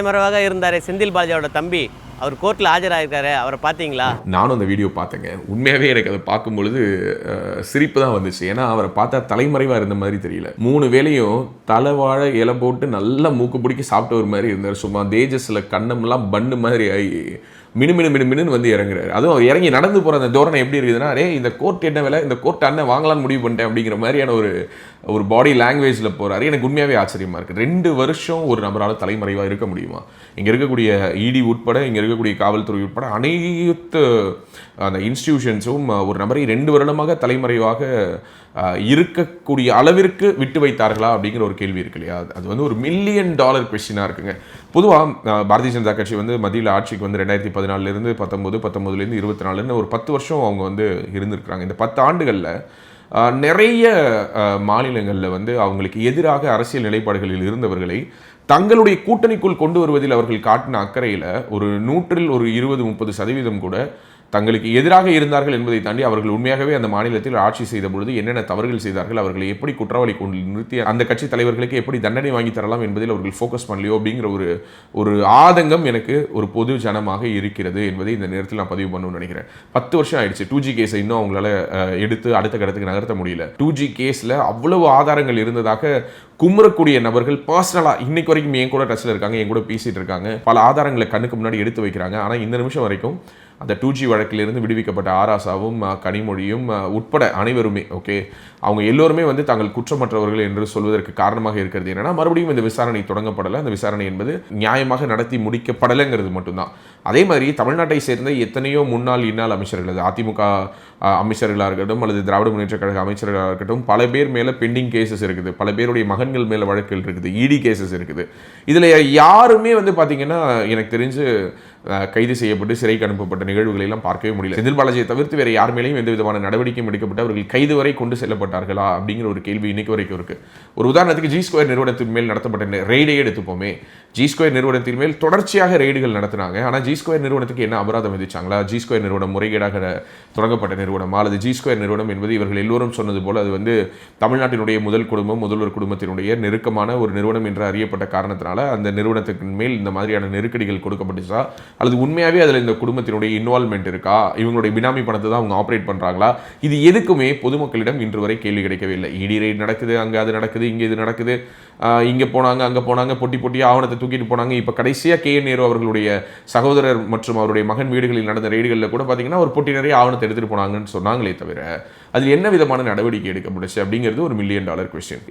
தலைமறைவாக இருந்தார் செந்தில் பாலாஜியோட தம்பி. அவர் கோர்ட்டில் ஆஜராயிருக்காரு அவரை பார்த்தீங்களா? நானும் அந்த வீடியோ பார்த்தேங்க. உண்மையாகவே எனக்கு அதை பார்க்கும்பொழுது சிரிப்பு தான் வந்துச்சு. ஏன்னா அவரை பார்த்தா தலைமறைவாக இருந்த மாதிரி தெரியல. மூணு வேளையும் தலைவாழ இலை போட்டு நல்லா மூக்கு பிடிக்க சாப்பிட்டு ஒரு மாதிரி இருந்தார். சும்மா தேஜஸில் கண்ணம்லாம் பண்ணு மாதிரி ஆகி மினு மினு மினு மினுன்னு வந்து இறங்குறாரு. அதுவும் அவர் இறங்கி நடந்து போகிற அந்த தோரணை எப்படி இருக்குதுன்னா அரே இந்த கோர்ட் என்ன விலை? இந்த கோர்ட் அண்ணன் வாங்கலாம்னு முடிவு பண்ணிட்டேன் அப்படிங்கிற மாதிரியான ஒரு ஒரு பாடி லாங்குவேஜில் போகிறாரு எனக்கு உண்மையாகவே ஆச்சரியமாக இருக்குது ரெண்டு வருஷம் ஒரு நபரால் தலைமறைவாக இருக்க முடியுமா? இங்கே இருக்கக்கூடிய இடி உட்பட இங்கே இருக்கக்கூடிய காவல்துறை உட்பட அனைத்து அந்த இன்ஸ்டிடியூஷன்ஸும் ஒரு நபரை ரெண்டு வருடமாக தலைமறைவாக இருக்கக்கூடிய அளவிற்கு விட்டு வைத்தார்களா அப்படிங்கிற ஒரு கேள்வி இருக்கு இல்லையா? அது- அது வந்து ஒரு மில்லியன் டாலர் கொஸ்டினாக இருக்குங்க. பொதுவாக பாரதிய ஜனதா கட்சி வந்து மத்தியில் ஆட்சிக்கு வந்து ரெண்டாயிரத்தி பதினாலிருந்து பத்தொம்போது பத்தொம்போதுலேருந்து இருபத்தி நாலுன்னு ஒரு பத்து வருஷம் அவங்க வந்து இருந்திருக்கிறாங்க. இந்த பத்து ஆண்டுகளில் நிறைய மாநிலங்களில் வந்து அவங்களுக்கு எதிராக அரசியல் நிலைப்பாடுகளில் இருந்தவர்களை தங்களுடைய கூட்டணிக்குள் கொண்டு வருவதில் அவர்கள் காட்டின அக்கறையில் ஒரு நூற்றில் ஒரு இருபது முப்பது சதவீதம் கூட தங்களுக்கு எதிராக இருந்தார்கள் என்பதை தாண்டி அவர்கள் உண்மையாகவே அந்த மாநிலத்தில் ஆட்சி செய்த பொழுது என்னென்ன தவறுகள் செய்தார்கள் அவர்களை எப்படி குற்றவாளி கொண்டு நிறுத்தி அந்த கட்சி தலைவர்களுக்கு எப்படி தண்டனை வாங்கி தரலாம் என்பதில் அவர்கள் ஃபோக்கஸ் பண்ணலையோ அப்படிங்கிற ஒரு ஒரு ஆதங்கம் எனக்கு ஒரு பொது ஜனமாக இருக்கிறது என்பதை இந்த நேரத்தில் நான் பதிவு பண்ணணும்னு நினைக்கிறேன். பத்து வருஷம் ஆயிடுச்சு. டூ ஜி கேஸை இன்னும் அவங்களால எடுத்து அடுத்த கடத்துக்கு நகர்த்த முடியல. டூ ஜி கேஸில் அவ்வளவு ஆதாரங்கள் இருந்ததாக குமுறக்கூடிய நபர்கள் பர்சனலாக இன்னைக்கு வரைக்கும் என் கூட டச்சில் இருக்காங்க என் கூட பேசிகிட்டு இருக்காங்க. பல ஆதாரங்களை கண்ணுக்கு முன்னாடி எடுத்து வைக்கிறாங்க. ஆனால் இந்த நிமிஷம் வரைக்கும் அந்த டூ ஜி வழக்கிலிருந்து விடுவிக்கப்பட்ட ஆராசாவும் கனிமொழியும் உட்பட அனைவருமே ஓகே அவங்க எல்லோருமே வந்து தாங்கள் குற்றமற்றவர்கள் என்று சொல்வதற்கு காரணமாக இருக்கிறது என்னென்னா மறுபடியும் இந்த விசாரணை தொடங்கப்படலை. அந்த விசாரணை என்பது நியாயமாக நடத்தி முடிக்கப்படலைங்கிறது மட்டும்தான். அதே மாதிரி தமிழ்நாட்டை சேர்ந்த எத்தனையோ முன்னாள் இந்நாள் அமைச்சர்கள் அது அதிமுக அமைச்சர்களாக இருக்கட்டும் அல்லது திராவிட முன்னேற்ற கழக அமைச்சர்களாக இருக்கட்டும் பல பேர் மேலே பெண்டிங் கேசஸ் இருக்குது. பல பேருடைய மகன்கள் மேலே வழக்குகள் இருக்குது. இடி கேசஸ் இருக்குது. இதில் யாருமே வந்து பார்த்திங்கன்னா எனக்கு தெரிஞ்சு கைது செய்யப்பட்டு சிறைக்கு அனுப்பப்பட்ட நிகழ்வுகளை எல்லாம் பார்க்கவே முடியல. செந்தில் பாலாஜியை தவிர்த்து வேறு யார் மேலேயும் எந்த விதமான நடவடிக்கையும் எடுக்கப்பட்டு அவர்கள் கைது வரை கொண்டு செல்லப்பட்டார்களா அப்படிங்கிற ஒரு கேள்வி இன்னைக்கு வரைக்கும் இருக்கு. ஒரு உதாரணத்துக்கு ஜி ஸ்கொயர் நிறுவனத்தின் மேல் நடத்தப்பட்ட ரெய்டே எடுத்துப்போமே. ஜி ஸ்கொயர் நிறுவனத்தின் மேல் தொடர்ச்சியாக ரெய்டுகள் நடத்தினாங்க. ஆனால் ஜி ஸ்கொயர் நிறுவனத்துக்கு என்ன அபராதம் விதிச்சாங்களா? ஜி ஸ்கொயர் நிறுவனம் முறைகேடாக தொடங்கப்பட்ட நிறுவனம். அல்லது ஜி ஸ்கொயர் நிறுவனம் என்பது இவர்கள் எல்லோரும் சொன்னது போல் அது வந்து தமிழ்நாட்டினுடைய முதல் குடும்பம் முதல்வர் குடும்பத்தினுடைய நெருக்கமான ஒரு நிறுவனம் என்று அறியப்பட்ட காரணத்தினால அந்த நிறுவனத்துக்கு மேல் இந்த மாதிரியான நெருக்கடிகள் கொடுக்கப்பட்டுச்சா? அல்லது உண்மையாகவே அதில் இந்த குடும்பத்தினுடைய இன்வால்மெண்ட் இருக்கா? இவங்களுடைய பினாமி பணத்தை தான் அவங்க ஆப்ரேட் பண்ணுறாங்களா இது எதுக்குமே பொதுமக்களிடம் இன்று வரை கேள்வி கிடைக்கவே இல்லை இடி ரைட் நடக்குது அங்கே அது நடக்குது இங்கே இது நடக்குது. இங்கே போனாங்க அங்கே போனாங்க பொட்டி பொட்டி ஆவணத்தை தூக்கிட்டு போனாங்க. இப்போ கடைசியாக கே நேரு அவர்களுடைய சகோதரர் மற்றும் அவருடைய மகன் வீடுகளில் நடந்த ரெய்டுகளில் கூட பார்த்தீங்கன்னா ஒரு பொட்டி நிறைய ஆவணத்தை எடுத்துகிட்டு போனாங்கன்னு சொன்னாங்களே தவிர அதில் என்ன விதமான நடவடிக்கை எடுக்க முடிச்சு அப்படிங்கிறது ஒரு மில்லியன் டாலர் கொஸ்டின்